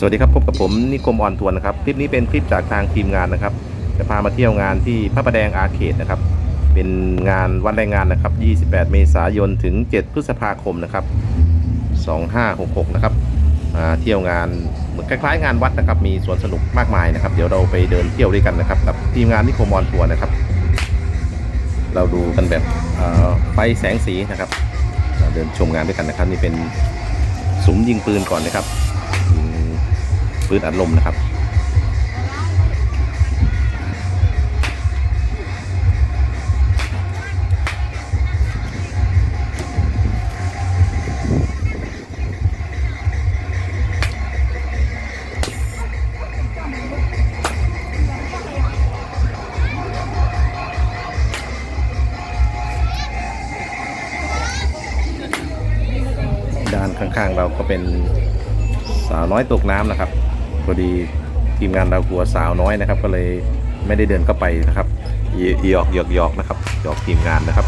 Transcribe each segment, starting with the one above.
สวัสดีครับพบกับผมนิคมออนทวนนะครับคลิปนี้เป็นคลิปจากทางทีมงานนะครับ จะพามาเที่ยวงานที่พระประแดงอาร์เคดนะครับ เป็นงานวันแรงงานนะครับ 28 เมษายนถึง 7 พฤษภาคมนะครับ 2566 นะครับมาเที่ยวงานเหมือนคล้ายๆ งานวัดนะครับ มีสวนสนุกมากมายนะครับ เดี๋ยวเราไปเดินเที่ยวด้วยกันนะครับกับทีมงานนิคมออนทวร์นะครับ เราดูกันแบบไฟแสงสีนะครับ เดินชมงานด้วยกันนะครับ นี่เป็นสุมยิงปืนก่อนนะครับ ปืนอัดลมนะครับ ด้านข้างๆเราก็เป็นสาวน้อยตกน้ำนะครับ พอดีทีมงานเรากลัวสาวน้อยนะครับ ก็เลยไม่ได้เดินเข้าไปนะครับหยอกหยอกหยอกนะครับหยอกทีมงานนะครับ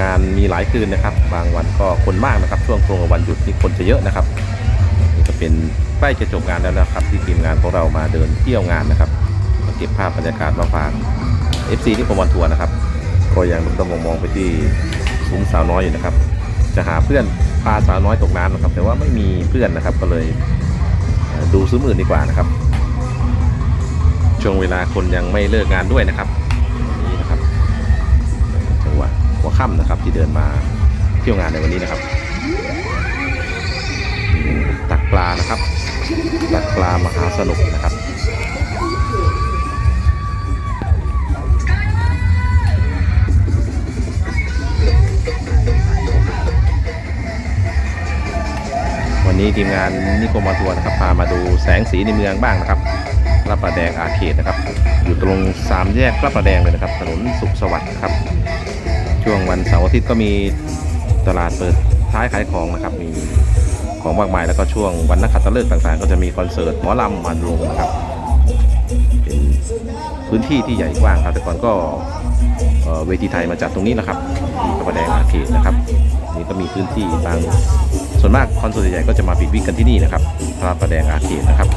งานมีหลายคืนนะครับ บางวันก็คนมากนะครับ ช่วงตรงกับวันหยุดนี่คนจะเยอะนะครับนี่ก็เป็นใกล้จะจบงานแล้วนะครับ ที่ทีมงานของเรามาเดินเที่ยวงานนะครับมาเก็บภาพบรรยากาศมาฝาก FC ที่ผมวันทัวร์นะครับก็ยังต้องมองไปที่ซุ้มสาวน้อยอยู่นะครับ จะหาเพื่อนพาสาวน้อยตกน้ำนะครับ แต่ว่าไม่มีเพื่อนนะครับก็เลย ดูซื้อมื่นดีกว่านะครับ ช่วงเวลาคนยังไม่เลิกงานด้วยนะครับนี่นะครับจังหวะหัวค่ำนะครับที่เดินมาเที่ยวงานในวันนี้นะครับ ตักปลานะครับ ตักปลามหาสนุกนะครับ นี้ทีมงานนิโคมอทัวร์นะครับพามาดูแสงสีในเมืองบ้างนะครับพระประแดงอาเขตนะครับ อยู่ตรงสามแยกพระประแดงเลยนะครับ ถนนสุขสวัสดิ์นะครับ ช่วงวันเสาร์อาทิตย์ก็มีตลาดเปิดท้ายขายของนะครับ มีของมากมายแล้วก็ช่วงวันนักขัตฤกษ์ต่างๆ ก็จะมีคอนเสิร์ตหมอลำวันลงนะครับเป็นพื้นที่ที่ใหญ่กว้างครับแต่ก่อนก็เอ่อเวทีไทยมาจัดตรงนี้นะครับที่พระประแดงอาเขตนะครับ นี่ก็มีพื้นที่บาง ส่วนมากคอนเสิร์ตใหญ่ก็จะมาปิดวิกกันที่นี่นะครับพระประแดงอาเขตนะครับ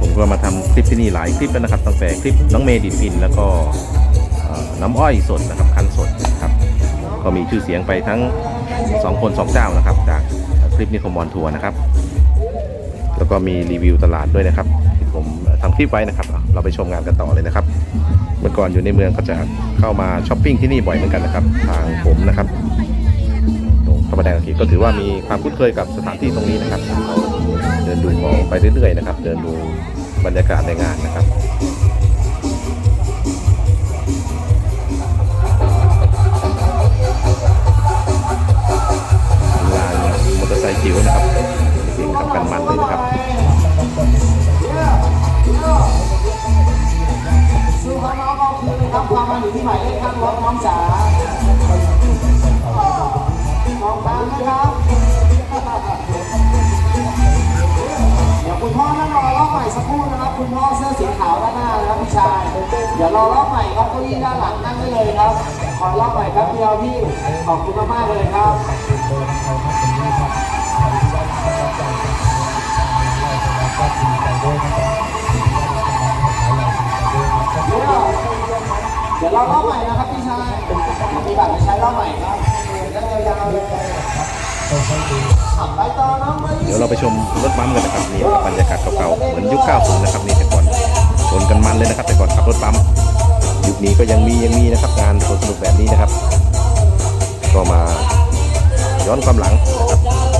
ผมก็มาทำคลิปที่นี่หลายคลิปแล้วนะครับตั้งแต่คลิปน้องเมย์ดิดฟินแล้วก็เอ่อน้ำอ้อยสดนะครับคั้นสดนะครับก็มีชื่อเสียงไปทั้งสองคนสองเจ้านะครับ จากคลิปนิคมอนทัวร์นะครับ แล้วก็มีรีวิวตลาดด้วยนะครับที่ผมทำคลิปไว้นะครับ เราไปชมงานกันต่อเลยนะครับ เมื่อก่อนอยู่ในเมืองก็จะเข้ามาช้อปปิ้งที่นี่บ่อยเหมือนกันนะครับ ทางผมนะครับ พระประแดงอาทิตย์ก็ถือว่ามีความคุ้นเคยกับสถานที่ตรงนี้นะครับเราเดินดูของไปเรื่อยๆนะครับ เดินดูบรรยากาศในงานนะครับ เดี๋ยวรอรอบใหม่ครับเก้าอี้ด้านหลังนั่งได้เลยครับ ขอรอบใหม่แป๊บเดียวพี่ ขอบคุณมากๆเลยครับเดี๋ยวเรารอบใหม่นะครับพี่ชายมีบัตรใช้รอบใหม่ครับได้ยาวๆเลยเดี๋ยวเราไปชมรถบัมกันนะครับนี่บรรยากาศเก่าๆเหมือนยุค 90 นะครับนี่แต่ก่อนชนกันมันเลยนะครับแต่ก่อน รถปั๊มยุคนี้ก็ยังมียังมีนะครับงานสนุกแบบนี้นะครับ ก็มาย้อนความหลังนะครับ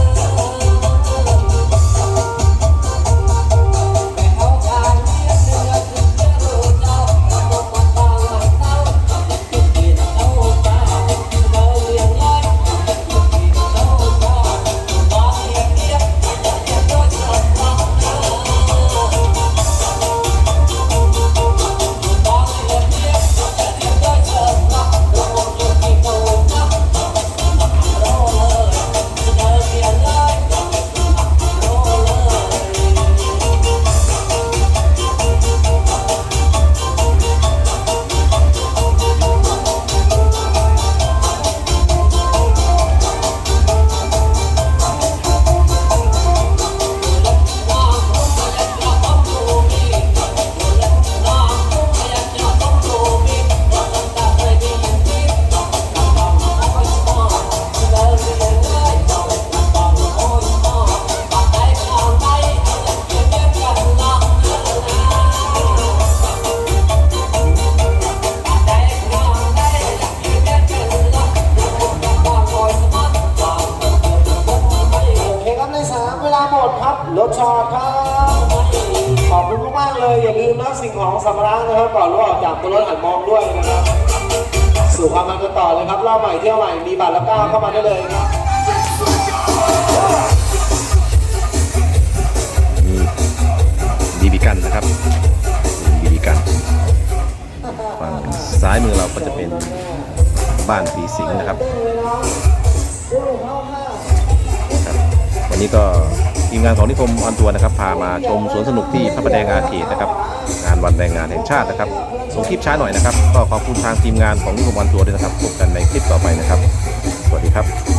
ครับรถชอตครับขอบคุณมากๆเลย อย่าลืมนะสิ่งของสัมภาระนะครับก่อนรถออกจากตัวรถหันมองด้วยนะครับ สู่ความมันกันต่อเลยครับรอบใหม่เที่ยวใหม่มีบัตรแล้วก้าวเข้ามาได้เลยครับมีบีบีกันนะครับบีบีกันฝั่งซ้ายมือเราก็จะเป็นบ้านผีสิงนะครับครับวันนี้ก็ ทีมงานของนิคมอันตัวนะครับพามาชมสวนสนุกที่พระประแดงอาเขตนะครับงานวันแรงงานแห่งชาตินะครับส่งคลิปช้าหน่อยนะครับ ก็ขอบคุณทางทีมงานของนิคมอันตัวด้วยนะครับพบกันในคลิปต่อไปนะครับ สวัสดีครับ